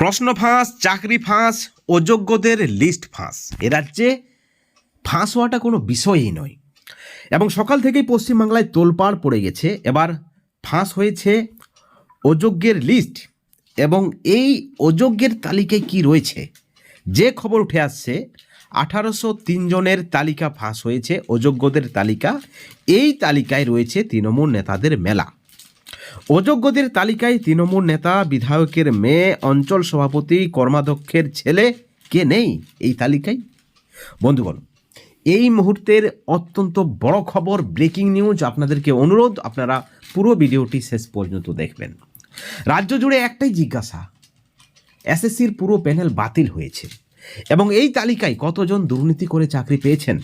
প্রশ্ন ফাঁস, চাকরি ফাঁস অযোগ্যদের লিস্ট ফাঁস। এ রাজ্যে ফাঁস হওয়াটা কোনো বিষয়ই নয়। এবং সকাল থেকেই পশ্চিমবাংলায় তোলপাড় পড়ে গেছে। এবার ফাঁস হয়েছে অযোগ্যের লিস্ট এবং এই অযোগ্যের তালিকায় কি রয়েছে? যে খবর উঠে আসছে, আঠারোশো জনের তালিকা ফাঁস হয়েছে, অযোগ্যদের তালিকা। এই তালিকায় রয়েছে তৃণমূল নেতাদের মেলা। অযোগ্যদের তালিকায় তৃণমূল নেতা, বিধায়কের মেয়ে, অঞ্চল সভাপতি, কর্মাধ্যক্ষের ছেলে কে নেই এই তালিকায়? বন্ধুগণ, এই মুহূর্তের অত্যন্ত বড় খবর, ব্রেকিং নিউজ, আপনাদেরকে অনুরোধ, আপনারা পুরো ভিডিওটি শেষ পর্যন্ত দেখবেন। রাজ্য জুড়ে একটাই জিজ্ঞাসা, এসএসসির পুরো প্যানেল বাতিল হয়েছে এবং এই তালিকায় কতজন দুর্নীতি করে চাকরি পেয়েছেন?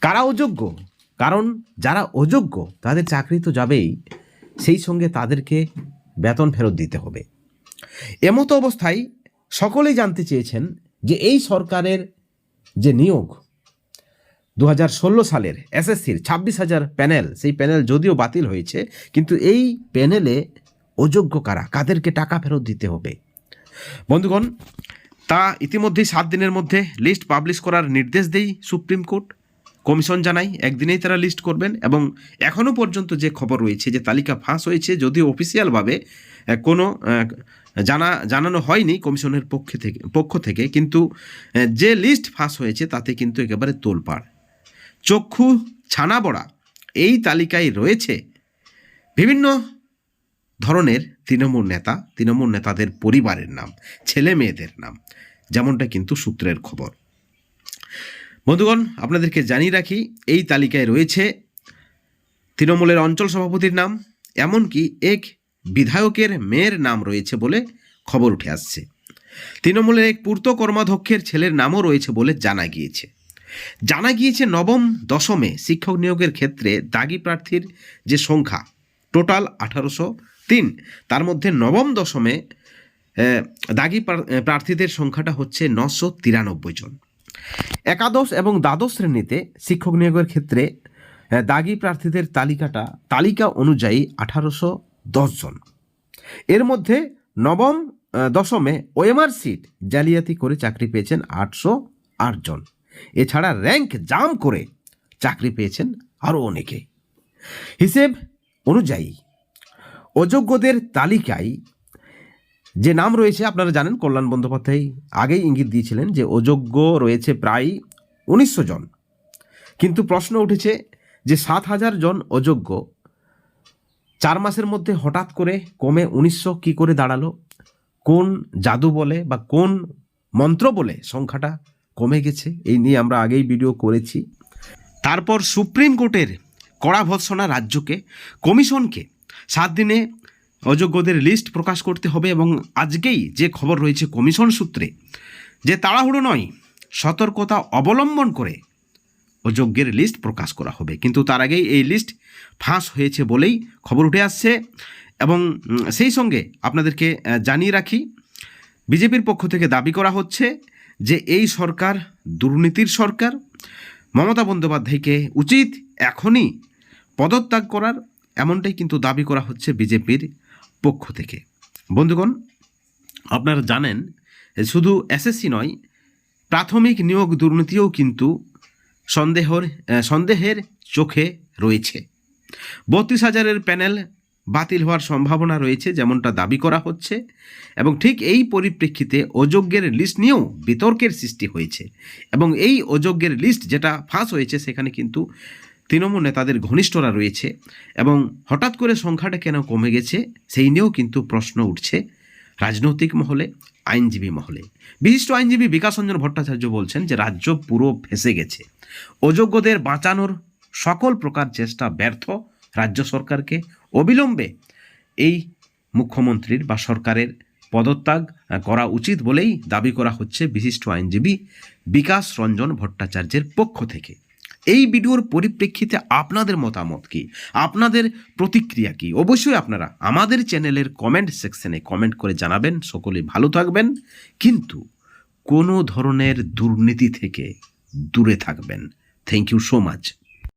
কারা অযোগ্য? কারণ যারা অযোগ্য, তাদের চাকরি তো যাবেই। সেই সঙ্গে তাদেরকে বেতন ফেরত দিতে হবে। এমতো অবস্থায় সকলেই জানতে চেয়েছেন যে এই সরকারের যে নিয়োগ দু হাজার ষোলো সালের এসএসসির ছাব্বিশ হাজার প্যানেল, সেই প্যানেল যদিও বাতিল হয়েছে, কিন্তু এই প্যানেলে অযোগ্য কারা? কাদেরকে টাকা ফেরত দিতে হবে? বন্ধুগণ, তা ইতিমধ্যেই সাত দিনের মধ্যে লিস্ট পাবলিশ করার নির্দেশ দেই সুপ্রিম কোর্ট। কমিশন জানাই, একদিনেই তারা লিস্ট করবেন এবং এখনও পর্যন্ত যে খবর রয়েছে, যে তালিকা ফাঁস হয়েছে, যদিও অফিসিয়ালভাবে কোনো জানা, জানানো হয়নি কমিশনের পক্ষে থেকে, পক্ষ থেকে, কিন্তু যে লিস্ট ফাঁস হয়েছে তাতে কিন্তু একেবারে তোলপাড়। চক্ষু ছানা বড়া, এই তালিকায় রয়েছে বিভিন্ন ধরনের তৃণমূল নেতা, তৃণমূল নেতাদের পরিবারের নাম ছেলে মেয়েদের নাম, যেমনটা কিন্তু সূত্রের খবর। বন্ধুগণ, আপনাদেরকে জানিয়ে রাখি, এই তালিকায় রয়েছে তৃণমূলের অঞ্চল সভাপতির নাম, এমনকি এক বিধায়কের মেয়ের নাম রয়েছে বলে খবর উঠে আসছে। তৃণমূলের এক পূর্ত কর্মাধ্যক্ষের ছেলের নামও রয়েছে বলে জানা গিয়েছে। জানা গিয়েছে নবম, দশমে শিক্ষক নিয়োগের ক্ষেত্রে দাগি প্রার্থীর যে সংখ্যা, টোটাল আঠারোশো তিন। তার মধ্যে নবম, দশমে দাগি প্রার্থীদের সংখ্যাটা হচ্ছে নশো তিরানব্বই জন। একাদশ এবং দ্বাদশ শ্রেণীতে শিক্ষক নিয়োগের ক্ষেত্রে দাগি প্রার্থীদের তালিকাটা, তালিকা অনুযায়ী আঠারোশো দশ জন। এর মধ্যে নবম দশমে ওএমআর সিট জালিয়াতি করে চাকরি পেয়েছেন আটশো আট জন। এছাড়া র্যাঙ্ক জাম করে চাকরি পেয়েছেন আরও অনেকে। হিসেব অনুযায়ী, অযোগ্যদের তালিকায় যে নাম রয়েছে আপনারা জানেন, কল্যাণ বন্দ্যোপাধ্যায় আগেই ইঙ্গিত দিয়েছিলেন যে অযোগ্য রয়েছে প্রায় উনিশশো জন। কিন্তু প্রশ্ন উঠেছে যে সাত হাজার জন অযোগ্য, চার মাসের মধ্যে হঠাৎ করে কমে উনিশশো কী করে দাঁড়াল? কোন জাদু বলে বা কোন মন্ত্র বলে সংখ্যাটা কমে গেছে? এই নিয়ে আমরা আগেই ভিডিও করেছি। তারপর সুপ্রিম কোর্টের কড়া ভৎসনা রাজ্যকে, কমিশনকে সাত দিনে অযোগ্যদের লিস্ট প্রকাশ করতে হবে এবং আজকেই যে খবর রয়েছে কমিশন সূত্রে, যে তাড়াহুড়ো নয়, সতর্কতা অবলম্বন করে অযোগ্যের লিস্ট প্রকাশ করা হবে। কিন্তু তার আগেই এই লিস্ট ফাঁস হয়েছে বলেই খবর উঠে আসছে এবং সেই সঙ্গে আপনাদেরকে জানিয়ে রাখি, বিজেপির পক্ষ থেকে দাবি করা হচ্ছে যে এই সরকার দুর্নীতির সরকার। মমতা বন্দ্যোপাধ্যায়কে উচিত এখনই পদত্যাগ করার, এমনটাই কিন্তু দাবি করা হচ্ছে বিজেপির পক্ষ থেকে। বন্ধুগণ, আপনারা জানেন, শুধু এসএসসি নয়, প্রাথমিক নিয়োগ দুর্নীতিও কিন্তু সন্দেহর সন্দেহের চোখে রয়েছে। বত্রিশ হাজারের প্যানেল বাতিল হওয়ার সম্ভাবনা রয়েছে, যেমনটা দাবি করা হচ্ছে, এবং ঠিক এই পরিপ্রেক্ষিতে অযোগ্যের লিস্ট নিয়েও বিতর্কের সৃষ্টি হয়েছে, এবং এই অযোগ্যের লিস্ট যেটা ফাঁস হয়েছে, সেখানে কিন্তু তৃণমূল নেতাদের ঘনিষ্ঠরা রয়েছে এবং হঠাৎ করে সংখ্যাটা কেন কমে গেছে সেই নিয়েও কিন্তু প্রশ্ন উঠছে রাজনৈতিক মহলে, আইনজীবী মহলে। বিশিষ্ট আইনজীবী বিকাশ রঞ্জন ভট্টাচার্য বলছেন যে রাজ্য পুরো ফেসে গেছে। অযোগ্যদের বাঁচানোর সকল প্রকার চেষ্টা ব্যর্থ রাজ্য সরকারকে। অবিলম্বে এই মুখ্যমন্ত্রীর বা সরকারের পদত্যাগ করা উচিত বলেই দাবি করা হচ্ছে বিশিষ্ট আইনজীবী বিকাশ রঞ্জন ভট্টাচার্যের পক্ষ থেকে। এই ভিডিওর পরিপ্রেক্ষিতে আপনাদের মতামত কি? আপনাদের প্রতিক্রিয়া কি? অবশ্যই আপনারা আমাদের চ্যানেলের কমেন্ট সেকশনে কমেন্ট করে জানাবেন। সকলে ভালো থাকবেন। কিন্তু কোনো ধরনের দুর্নীতি থেকে দূরে থাকবেন। Thank you so much